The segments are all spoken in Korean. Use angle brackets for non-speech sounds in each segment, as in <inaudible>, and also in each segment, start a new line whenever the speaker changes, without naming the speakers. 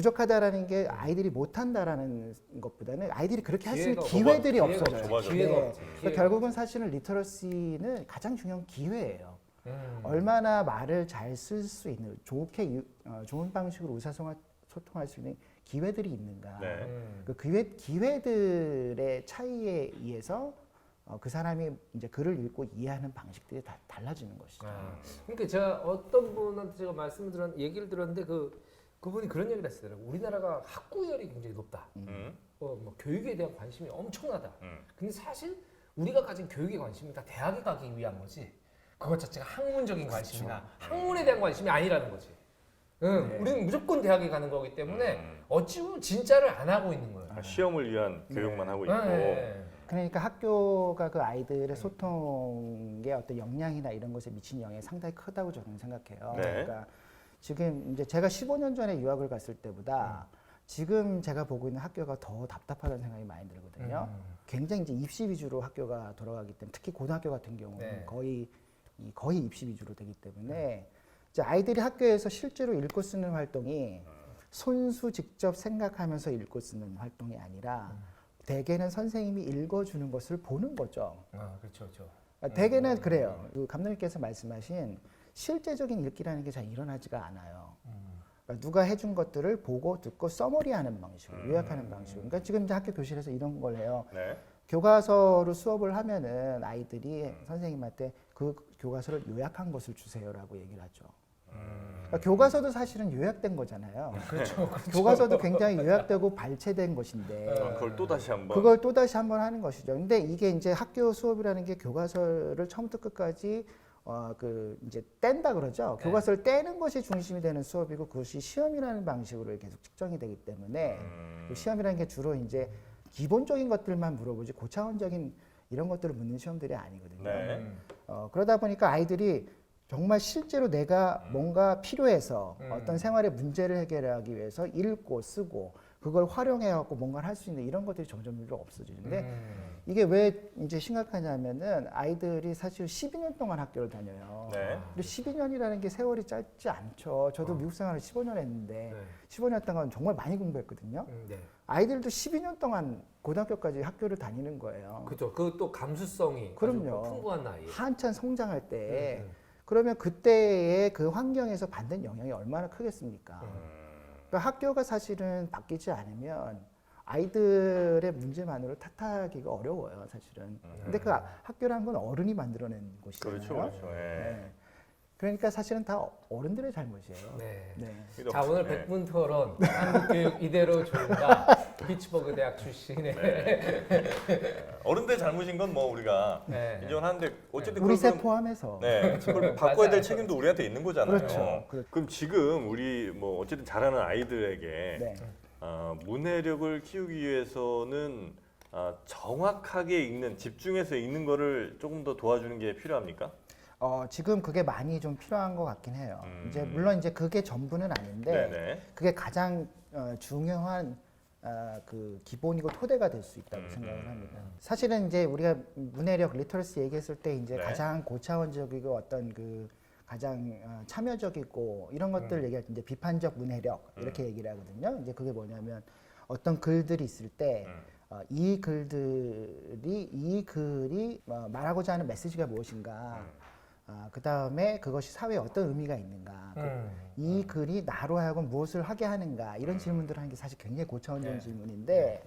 부족하다라는 게 아이들이 못한다라는 것보다는 아이들이 그렇게 할 수 있는
기회가
기회들이
없- 기회가
없어져요.
맞아.
기회가
네.
없지.
그러니까
기회가
결국은 사실은 리터러시는 가장 중요한 기회예요.
음.
얼마나 말을 잘 쓸 수 있는 좋게 유- 어, 좋은 방식으로 의사소통할 소통할 수 있는 기회들이 있는가.
네.
음.
그 기회, 기회들의 차이에 의해서 어, 그 사람이 이제 글을 읽고 이해하는 방식들이 다 달라지는 것이죠.
아, 그러니까 제가 어떤 분한테 제가 말씀을 들었 얘기를 들었는데 그 그분이 그런 얘기를 하시더라고요. 우리나라가 학구열이 굉장히 높다.
음.
어, 뭐 교육에 대한 관심이 엄청나다.
음.
근데 사실 우리가 가진 교육의 관심은 다 대학에 가기 위한 거지. 그것 자체가 학문적인 관심이나 학문에 대한 관심이 아니라는 거지. 응,
네.
우리는 무조건 대학에 가는 거기 때문에
음.
어찌 보면 진짜를 안 하고 있는 거예요.
아, 시험을 위한
네.
교육만 하고 있고.
네.
그러니까 학교가 그 아이들의 소통의 어떤 역량이나 이런 것에 미친 영향이 상당히 크다고 저는 생각해요.
네.
그러니까 지금 이제 제가 15년 전에 유학을 갔을 때보다 지금 제가 보고 있는 학교가 더 답답하다는 생각이 많이 들거든요.
음.
굉장히 이제 입시 위주로 학교가 돌아가기 때문에 특히 고등학교 같은 경우는
네.
거의 이 거의 입시 위주로 되기 때문에 이제 아이들이 학교에서 실제로 읽고 쓰는 활동이 손수 직접 생각하면서 읽고 쓰는 활동이 아니라 대개는 선생님이 읽어주는 것을 보는 거죠.
아, 그렇죠, 그렇죠.
아, 대개는 그래요. 그 감독님께서 말씀하신 실제적인 읽기라는 게 잘 일어나지가 않아요. 그러니까 누가 해준 것들을 보고 듣고 써머리하는 방식으로 요약하는 방식으로. 그러니까 지금 이제 학교 교실에서 이런 걸 해요.
네.
교과서로 수업을 하면은 아이들이 선생님한테 그 교과서를 요약한 것을 주세요라고 얘기를 하죠. 그러니까 교과서도 사실은 요약된 거잖아요.
그렇죠, <laughs> 그렇죠.
교과서도 굉장히 요약되고 발췌된 것인데
아, 그걸 또 다시 한번.
그걸 또 다시 한번 하는 것이죠. 근데 이게 이제 학교 수업이라는 게 교과서를 처음부터 끝까지 어 그 이제 뗀다 그러죠.
네.
교과서를 떼는 것이 중심이 되는 수업이고 그것이 시험이라는 방식으로 계속 측정이 되기 때문에
음.
그 시험이라는 게 주로 이제 기본적인 것들만 물어보지 고차원적인 이런 것들을 묻는 시험들이 아니거든요.
네.
음.
어, 그러다 보니까 아이들이 정말 실제로 내가 뭔가 필요해서
음.
어떤 생활의 문제를 해결하기 위해서 읽고 쓰고 그걸 활용해 갖고 뭔가를 할 수 있는 이런 것들이 점점 점 없어지는데
음.
이게 왜 이제 심각하냐면은 아이들이 사실 12년 동안 학교를 다녀요.
네.
근데 12년이라는 게 세월이 짧지 않죠. 저도 미국 생활을 15년 했는데
네.
15년 동안 정말 많이 공부했거든요.
음, 네.
아이들도 12년 동안 고등학교까지 학교를 다니는 거예요.
그렇죠. 그 또 감수성이
그럼요.
풍부한 나이.
한참 성장할 때
음, 음.
그러면 그때의 그 환경에서 받는 영향이 얼마나 크겠습니까?
음.
그러니까 학교가 사실은 바뀌지 않으면 아이들의 문제만으로 탓하기가 어려워요, 사실은. 근데 그 아- 학교라는 건 어른이 만들어낸 곳이잖아요.
그렇죠, 그렇죠. 예.
네. 그러니까 사실은 다 어른들의 잘못이에요.
네.
네.
자 오늘
네.
백분 토론 <laughs> 한국교육 이대로 좋은가 피츠버그 대학 출신의
어른들 잘못인 건 뭐 우리가
네.
인정하는데 어쨌든
우리 세 포함해서.
네, 그걸 바꿔야. 될 책임도 우리한테 있는 거잖아요.
그렇죠. 그렇죠.
그럼 지금 우리 뭐 어쨌든 잘하는 아이들에게
네.
어, 문해력을 키우기 위해서는 어, 정확하게 읽는 집중해서 읽는 거를 조금 더 도와주는 게 필요합니까?
어, 지금 그게 많이 좀 필요한 것 같긴 해요.
음.
이제 물론 이제 그게 전부는 아닌데
네네.
그게 가장 어, 중요한 어, 그 기본이고 토대가 될 수 있다고
음,
생각을
음,
합니다. 사실은 이제 우리가 문해력 리터러시 얘기했을 때 이제
네.
가장 고차원적이고 어떤 그 가장 어, 참여적이고 이런 것들 얘기할 때 이제 비판적 문해력 이렇게 얘기를 하거든요. 이제 그게 뭐냐면 어떤 글들이 있을 때
음.
어, 이 글들이 이 글이 어, 말하고자 하는 메시지가 무엇인가. 아, 그 다음에 그것이 사회에 어떤 의미가 있는가. 그
음.
이 글이 나로 하여금 무엇을 하게 하는가 이런 질문들을 하는 게 사실 굉장히 고차원적인
네.
질문인데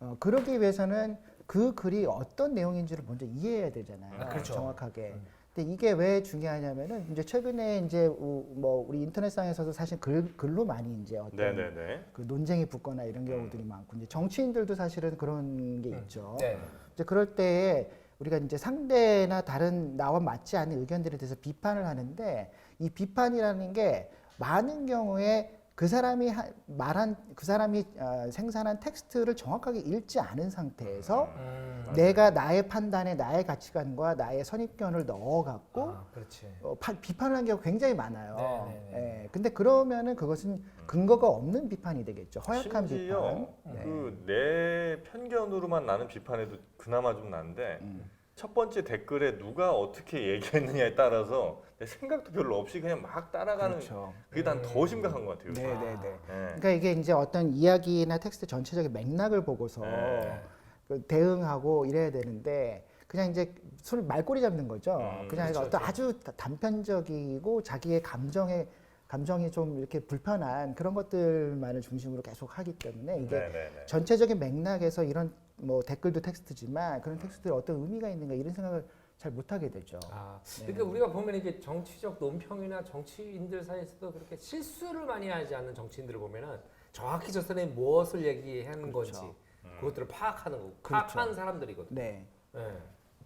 어, 그러기 위해서는 그 글이 어떤 내용인지를 먼저 이해해야 되잖아요.
아, 그렇죠.
정확하게.
음.
근데 이게 왜 중요하냐면은 이제 최근에 이제 우- 뭐 우리 인터넷상에서도 사실 글, 글로 많이 이제 어떤
네네네.
그 논쟁이 붙거나 이런 경우들이 많고 이제 정치인들도 사실은 그런 게
음.
있죠.
네.
이제 그럴 때에 우리가 이제 상대나 다른 나와 맞지 않는 의견들에 대해서 비판을 하는데 이 비판이라는 게 많은 경우에 그 사람이 하- 말한 그 사람이 어, 생산한 텍스트를 정확하게 읽지 않은 상태에서
음.
내가 나의 판단에 나의 가치관과 나의 선입견을 넣어갖고
아, 그렇지.
어, 파- 비판을 한 경우가 굉장히 많아요.
네, 네, 네.
예, 근데 그러면은 그것은 근거가 없는 비판이 되겠죠. 허약한
심지어
비판. 네.
그내 편견으로만 나는 비판에도 그나마 좀 나는데
음.
첫 번째 댓글에 누가 어떻게 얘기했느냐에 따라서 내 생각도 별로 없이 그냥 막 따라가는
그렇죠.
그게 난 더 심각한 것 같아요.
네. 네, 네.
네.
그러니까 이게 이제 어떤 이야기나 텍스트 전체적인 맥락을 보고서
네.
그 대응하고 이래야 되는데 그냥 이제 손 말꼬리 잡는 거죠.
음,
그냥
그렇죠,
어떤 아주 다- 단편적이고 자기의 감정에 감정이 좀 이렇게 불편한 그런 것들만을 중심으로 계속 하기 때문에 이게
네, 네, 네.
전체적인 맥락에서 이런 뭐 댓글도 텍스트지만 그런 텍스트에 어떤 의미가 있는가 이런 생각을 잘 못하게 되죠.
아,
네.
그러니까 우리가 보면 이게 정치적 논평이나 정치인들 사이에서도 그렇게 실수를 많이 하지 않는 정치인들을 보면은 정확히 저 사람이 무엇을 얘기하는
그렇죠.
건지 그것들을 파악하는 거고
그렇죠.
파악하는 사람들이거든.
네.
네.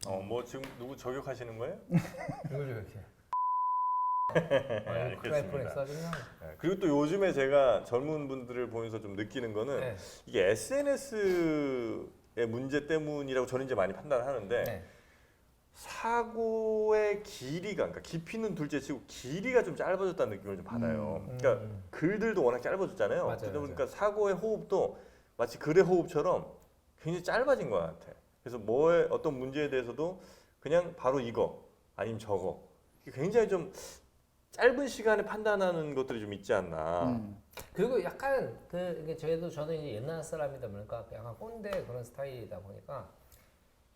어, 뭐 지금 누구 저격하시는 거예요? <laughs>
이걸 이렇게. <laughs>
네, 알겠습니다. 네. 그리고 또 요즘에 제가 젊은 분들을 보면서 좀 느끼는 거는
네.
이게 SNS의 문제 때문이라고 저는 이제 많이 판단을 하는데
네.
사고의 길이가 그러니까 깊이는 둘째치고 길이가 좀 짧아졌다는 느낌을 좀 받아요.
음.
그러니까
음.
글들도 워낙 짧아졌잖아요.
맞아요,
그러다
맞아요.
보니까 사고의 호흡도 마치 글의 호흡처럼 굉장히 짧아진 것 같아. 그래서 뭐에 어떤 문제에 대해서도 그냥 바로 이거 아니면 저거 굉장히 좀 짧은 시간에 판단하는 것들이 좀 있지 않나.
음.
그리고 약간 그 이게 저희도 저는 이제 옛날 사람이다 보니까 약간 꼰대 그런 스타일이다 보니까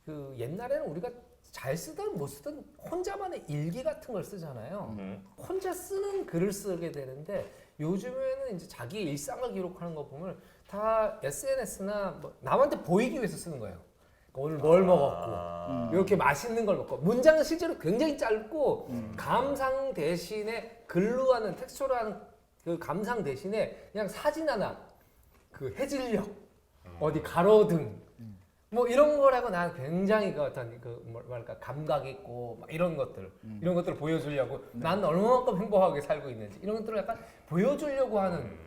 그 옛날에는 우리가 잘 쓰든 못 쓰든 혼자만의 일기 같은 걸 쓰잖아요.
음.
혼자 쓰는 글을 쓰게 되는데 요즘에는 이제 자기 일상을 기록하는 거 보면 다 SNS나 뭐 남한테 보이기 위해서 쓰는 거예요. 그러니까 오늘 뭘 먹었고
아.
이렇게 맛있는 걸 먹고 문장은 실제로 굉장히 짧고 감상 대신에 글로 하는 텍스처로 하는 그 감상 대신에 그냥 사진 하나 그 해질녘 어디 가로등 뭐 이런 거라고 난 굉장히 그 어떤 그 뭐랄까 감각 있고 막 이런 것들 이런 것들을 보여주려고 난 얼마만큼 행복하게 살고 있는지 이런 것들을 약간 보여주려고 하는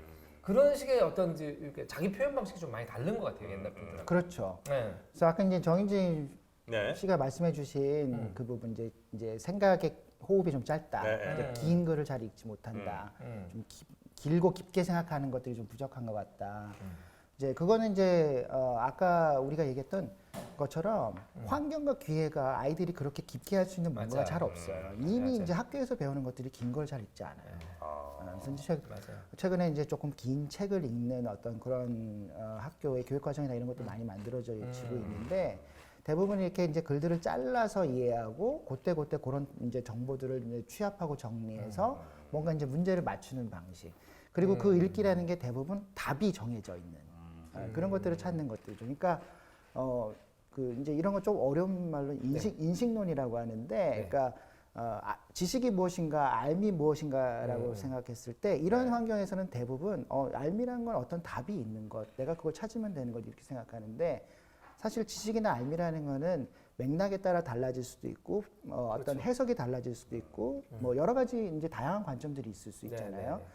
그런 식의 어떤 이제 이렇게 자기 표현 방식이 좀 많이 다른 것 같아요 옛날 분들하고.
그렇죠.
네.
그래서 아까 이제 정인진
네.
씨가 말씀해주신
음.
그 부분 이제 이제 생각의 호흡이 좀 짧다.
네.
그러니까
음.
긴 글을 잘 읽지 못한다.
음.
좀 기- 길고 깊게 생각하는 것들이 좀 부족한 것 같다.
음.
이제 그거는 이제 어, 아까 우리가 얘기했던 것처럼
음.
환경과 기회가 아이들이 그렇게 깊게 할 수 있는 문제가
맞아요.
잘 없어요.
음.
이미
맞아요.
이제 학교에서 배우는 것들이 긴 걸 잘 읽지 않아요.
아.
어, 그래서 이제 최-
맞아요.
최근에 이제 조금 긴 책을 읽는 어떤 그런 어, 학교의 교육 과정이나 이런 것도 많이 만들어져 지고
음.
있는데 대부분 이렇게 이제 글들을 잘라서 이해하고 그때 그때 그런 이제 정보들을 이제 취합하고 정리해서 뭔가 이제 문제를 맞추는 방식 그리고 그
음.
읽기라는 게 대부분 답이 정해져 있는 어, 그런 것들을 찾는 것들이죠. 그러니까 어 그 이제 이런 거 좀 어려운 말로 인식 인식론이라고 하는데,
네.
그러니까 어, 아, 지식이 무엇인가, 알미 무엇인가라고
음.
생각했을 때 이런 환경에서는 대부분 어, 알미라는 건 어떤 답이 있는 것, 내가 그걸 찾으면 되는 것 이렇게 생각하는데 사실 지식이나 알미라는 거는 맥락에 따라 달라질 수도 있고 어, 어떤
그렇죠.
해석이 달라질 수도 있고 뭐 여러 가지 이제 다양한 관점들이 있을 수
네,
있잖아요.
네, 네.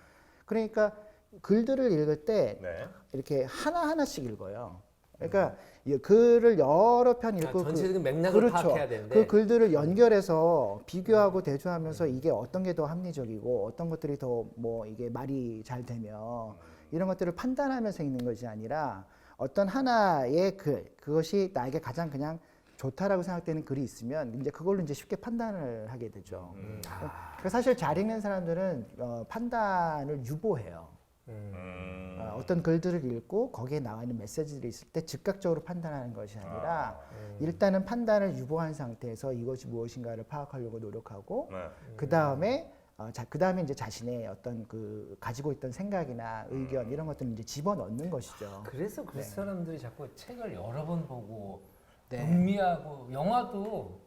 그러니까 글들을 읽을 때
네.
이렇게 하나 하나씩 읽어요. 그러니까 이 글을 여러 편
아,
읽고 그-
전체적인 맥락을
그렇죠.
파악해야 되는데
그 글들을 연결해서 비교하고 대조하면서 이게 어떤 게 더 합리적이고 어떤 것들이 더 뭐 이게 말이 잘 되며 이런 것들을 판단하면서 읽는 것이 아니라 어떤 하나의 글 그것이 나에게 가장 그냥 좋다라고 생각되는 글이 있으면 이제 그걸로 이제 쉽게 판단을 하게 되죠.
음.
그러니까 사실 잘 읽는 사람들은 어, 판단을 유보해요.
음.
음.
어, 어떤 글들을 읽고 거기에 나와 있는 메시지들이 있을 때 즉각적으로 판단하는 것이 아니라
음.
일단은 판단을 유보한 상태에서 이것이 무엇인가를 파악하려고 노력하고
네.
그 다음에 어, 자, 그 다음에 이제 자신의 어떤 그 가지고 있던 생각이나 의견 이런 것들을 이제 집어 넣는 것이죠.
그래서 그 사람들이 자꾸 책을 여러 번 보고
네.
음미하고 영화도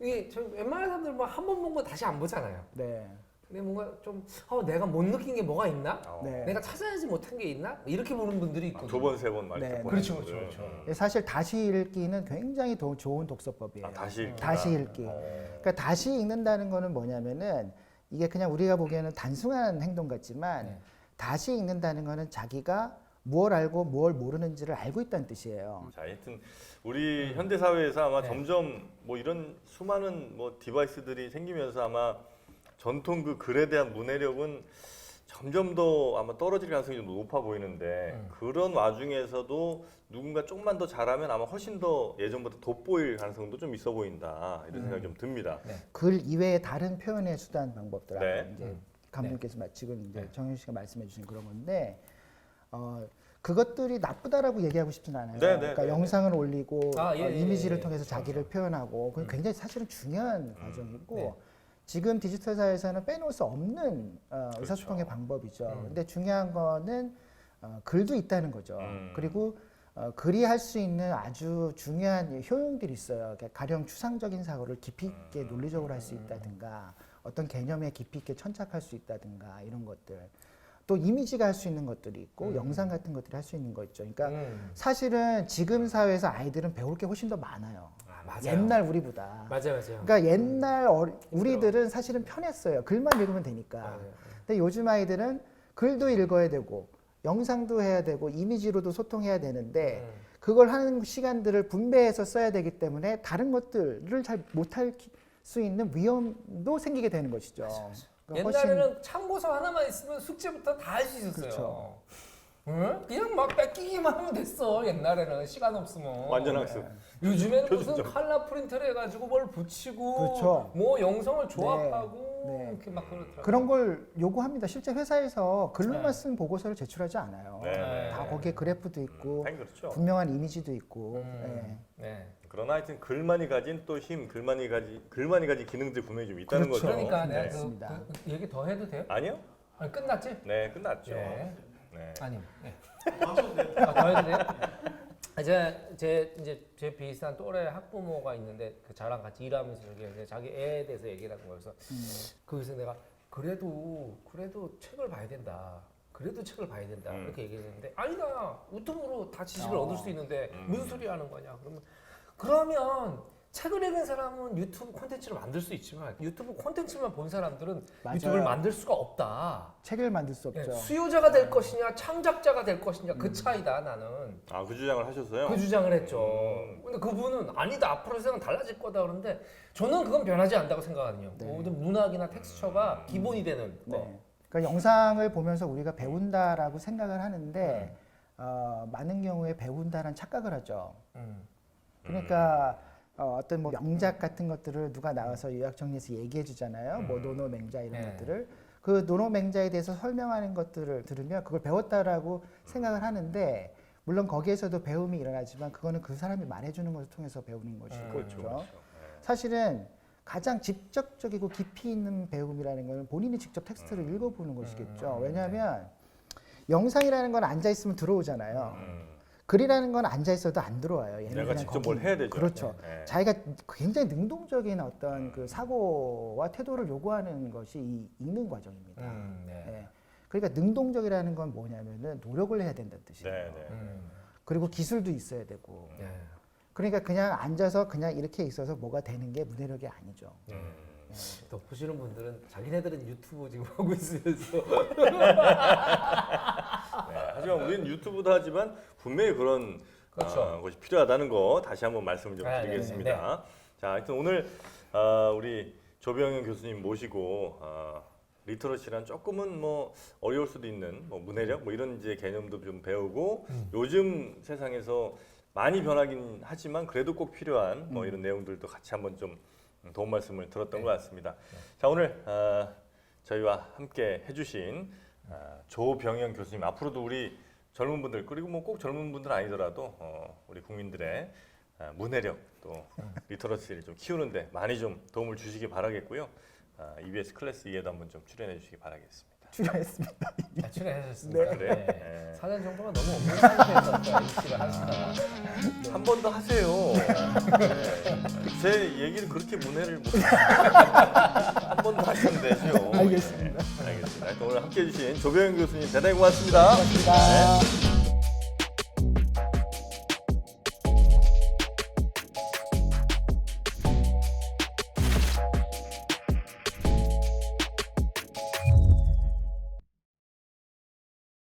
이게 저 웬만한 사람들 뭐 한 번 본 거 다시 안 보잖아요.
네.
근데 뭔가 좀 어, 내가 못 느낀 게 뭐가 있나?
어.
네.
내가 찾아야지 못한 게 있나? 이렇게 보는 분들이 있거든요.
두 번, 세번 말.
네,
그렇죠, 그렇죠, 그렇죠.
예, 사실 다시 읽기는 굉장히 더 좋은 독서법이에요.
아, 다시 읽기가?
다시 읽기.
어.
그러니까 다시 읽는다는 거는 뭐냐면은 이게 그냥 우리가 보기에는 단순한 행동 같지만
네.
다시 읽는다는 거는 자기가 무엇 알고 무엇 모르는지를 알고 있다는 뜻이에요.
자, 하여튼 우리 현대 사회에서 아마
네.
점점 뭐 이런 수많은 뭐 디바이스들이 생기면서 아마 전통 그 글에 대한 문해력은 점점 더 아마 떨어질 가능성이 좀 높아 보이는데
음.
그런 와중에서도 누군가 조금만 더 잘하면 아마 훨씬 더 예전보다 돋보일 가능성도 좀 있어 보인다 이런 생각이 좀 듭니다.
글 이외의 다른 표현의 수단 방법들 아까
네.
이제
음.
감독님께서 마- 지금 이제
네.
정현 씨가 말씀해 주신 그런 건데 어 그것들이 나쁘다라고 얘기하고 싶지는 않아요.
네, 네,
그러니까
네, 네.
영상을 올리고
아, 예,
어,
예,
이미지를
예, 예.
통해서 자기를 표현하고 그건 굉장히 사실은 중요한 과정이고
네.
지금 디지털 사회에서는 빼놓을 수 없는 어,
그렇죠.
의사소통의 방법이죠.
음.
근데 중요한 거는 어, 글도 있다는 거죠.
음.
그리고 어, 글이 할 수 있는 아주 중요한 효용들이 있어요. 그러니까 가령 추상적인 사고를 깊이 있게
음.
논리적으로 할 수 있다든가 어떤 개념에 깊이 있게 천착할 수 있다든가 이런 것들. 또 이미지가 할 수 있는 것들이 있고
음.
영상 같은 것들이 할 수 있는 거 있죠. 그러니까
음.
사실은 지금 사회에서 아이들은 배울 게 훨씬 더 많아요.
아, 맞아요.
옛날 우리보다.
맞아요, 맞아요.
그러니까 옛날 어리- 우리들은 사실은 편했어요. 글만 읽으면 되니까.
맞아요.
근데 요즘 아이들은 글도 읽어야 되고 영상도 해야 되고 이미지로도 소통해야 되는데
음.
그걸 하는 시간들을 분배해서 써야 되기 때문에 다른 것들을 잘 못할 수 있는 위험도 생기게 되는 것이죠. 그러니까 훨씬-
옛날에는 참고서 하나만 있으면 숙제부터 다 할 수 있었어요.
그렇죠.
응? 그냥 막 뺏기기만 하면 됐어. 옛날에는 시간 없으면.
완전 학습.
요즘에는 무슨
표준적.
칼라 프린트를 해가지고 뭘 붙이고,
그렇죠.
뭐 영상을 조합하고
네.
이렇게 막 그렇더라고요.
그런 걸 요구합니다. 실제 회사에서 글로만
네.
쓴 보고서를 제출하지 않아요.
네, 네.
다 거기에 그래프도 있고
당연히 그렇죠.
분명한 이미지도 있고.
음. 네.
그 러나 하여튼 글만이 가진 또 힘, 글만이 가지 글만이 가진 기능들이 분명히 좀 있다는
그렇죠.
거죠.
그러니까
네.
내가 그,
맞습니다.
그 얘기 더 해도 돼요?
아니요?
아니, 끝났지?
네, 끝났죠.
예.
네.
아니. 네. 아, 더 해도 돼요? 아, 제, 제 이제 제 비슷한 또래 학부모가 있는데 그 저랑 같이 일하면서 얘기했는데 자기 애에 대해서 얘기를 하는 거여서 거기서 내가 그래도 그래도 책을 봐야 된다. 그래도 책을 봐야 된다.
음.
이렇게 얘기했는데 아니다. 유튜브로 다 지식을
어.
얻을 수 있는데
음.
무슨 소리 하는 거냐? 그러면 그러면 책을 읽은 사람은 유튜브 콘텐츠를 만들 수 있지만 유튜브 콘텐츠만 본 사람들은
맞아요.
유튜브를 만들 수가 없다.
책을 만들 수
예,
없죠.
수요자가 될 것이냐 창작자가 될 것이냐 그 차이다 나는
아, 그 주장을 하셨어요?
그 주장을 했죠.
음.
근데 그분은 아니다 앞으로 세상은 달라질 거다 그러는데 저는 그건 변하지 않다고 생각하거든요.
네.
모든 문학이나 텍스처가 기본이 되는 거.
네. 그러니까 영상을 보면서 우리가 배운다라고 생각을 하는데 어, 많은 경우에 배운다는 착각을 하죠.
음.
그러니까 어, 어떤 뭐 명작 같은 것들을 누가 나와서 요약 정리해서 얘기해 주잖아요. 뭐 노노 맹자 이런
네.
것들을 그 노노 맹자에 대해서 설명하는 것들을 들으면 그걸 배웠다라고 생각을 하는데 물론 거기에서도 배움이 일어나지만 그거는 그 사람이 말해주는 것을 통해서 배우는 것이고
음,
그렇죠.
그렇죠?
그렇죠.
사실은 가장 직접적이고 깊이 있는 배움이라는 것은 본인이 직접 텍스트를 읽어보는 것이겠죠.
음,
왜냐하면 영상이라는 건 앉아 있으면 들어오잖아요.
음.
글이라는 건 앉아 있어도 안 들어와요. 얘는
내가
그냥
직접
거기-
뭘 해야 되죠.
그렇죠.
네.
자기가 굉장히 능동적인 어떤 그 사고와 태도를 요구하는 것이 이 읽는 과정입니다.
음, 네.
예. 그러니까 능동적이라는 건 뭐냐면은 노력을 해야 된다는 뜻이에요.
네, 네.
음,
그리고 기술도 있어야 되고.
네.
그러니까 그냥 앉아서 그냥 이렇게 있어서 뭐가 되는 게 문해력이 아니죠.
음.
또 보시는 분들은 자기네들은 유튜브 지금 하고 있으면서 <laughs>
네, 하지만 우리는 유튜브도 하지만 분명히 그런
그렇죠.
어, 것이 필요하다는 거 다시 한번 말씀을 좀
아,
드리겠습니다. 자, 하여튼 오늘 어, 우리 조병현 교수님 모시고 어, 리터러시란 조금은 뭐 어려울 수도 있는 뭐 문해력 뭐 이런 이제 개념도 좀 배우고
음.
요즘 세상에서 많이 변하긴 하지만 그래도 꼭 필요한 뭐
음.
이런 내용들도 같이 한번 좀 도움 말씀을 들었던
네.
것 같습니다. 자 오늘 어, 저희와 함께 해주신 어, 조병현 교수님 앞으로도 우리 젊은 분들 그리고 뭐 꼭 젊은 분들 아니더라도 어, 우리 국민들의 어, 문해력 또 리터러시를 좀 키우는데 많이 좀 도움을 주시기 바라겠고요. 어, EBS 클래스 2에도 한번 좀 출연해 주시기 바라겠습니다.
출연했습니다.
다 출연하셨습니다.
그래요?
네.
네.
4년 정도가 너무 없는 상태에서 MC를 하시다가
한 번 더 하세요. 네. 제 얘기를 그렇게 문해를 못. 한 번 더 하시면 되죠.
알겠습니다.
네, 알겠습니다. 오늘 함께 해주신 조병현 교수님 대단히 고맙습니다.
고맙습니다.